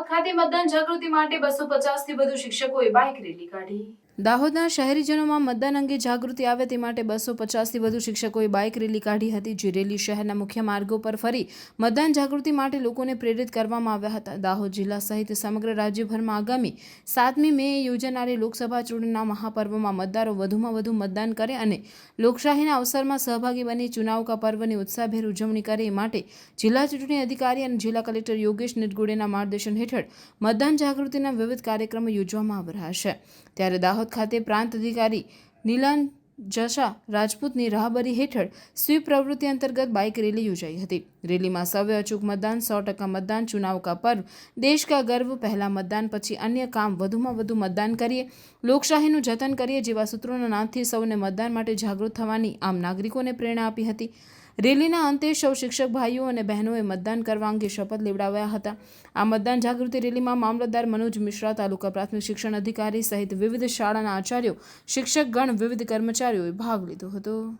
ખાતે મતદાન જાગૃતિ માટે બસો પચાસથી વધુ શિક્ષકોએ બાઇક રેલી કાઢી. દાહોદના શહેરીજનોમાં મતદાન અંગે જાગૃતિ આવે તે માટે બસો પચાસથી વધુ શિક્ષકોએ બાઇક રેલી કાઢી હતી, જે રેલી શહેરના મુખ્ય માર્ગો પર ફરી મતદાન જાગૃતિ માટે લોકોને પ્રેરિત કરવામાં આવ્યા હતા. દાહોદ જિલ્લા સહિત સમગ્ર રાજ્યભરમાં આગામી સાતમી મે યોજાનારી લોકસભા ચૂંટણીના મહાપર્વમાં મતદારો વધુમાં વધુ મતદાન કરે અને લોકશાહીના અવસરમાં સહભાગી બની ચુનાવ કા પર્વની ઉત્સાહભેર ઉજવણી કરે એ માટે જિલ્લા ચૂંટણી અધિકારી અને જિલ્લા કલેક્ટર યોગેશ નિરગુડેના માર્ગદર્શન હેઠળ મતદાન જાગૃતિના વિવિધ કાર્યક્રમો યોજવામાં આવી રહ્યા છે. ત્યારે દાહોદ ખાતે પ્રાંત અધિકારી નીલાન જશા રાજપૂતની રાહબરી હેઠળ સ્વીપ પ્રવૃત્તિ અંતર્ગત બાઇક રેલી યોજાઈ હતી. રેલીમાં સૌએ અચૂક મતદાન, સો ટકા મતદાન, ચુનાવ કા પર્વ, દેશ કા ગર્વ, પહેલા મતદાન, પછી અન્ય કામ, વધુમાં વધુ મતદાન કરીએ, લોકશાહીનું જતન કરીએ જેવા સૂત્રોના નામથી સૌને મતદાન માટે જાગૃત થવાની આમ નાગરિકોને પ્રેરણા આપી હતી. રેલીના અંતે સૌ શિક્ષક ભાઈઓ અને બહેનોએ મતદાન કરવા અંગે શપથ લેવડાવ્યા હતા. આ મતદાન જાગૃતિ રેલીમાં મામલતદાર મનોજ મિશ્રા, તાલુકા પ્રાથમિક શિક્ષણ અધિકારી સહિત વિવિધ શાળાના આચાર્યો, શિક્ષકગણ, વિવિધ કર્મચારીઓએ ભાગ લીધો હતો.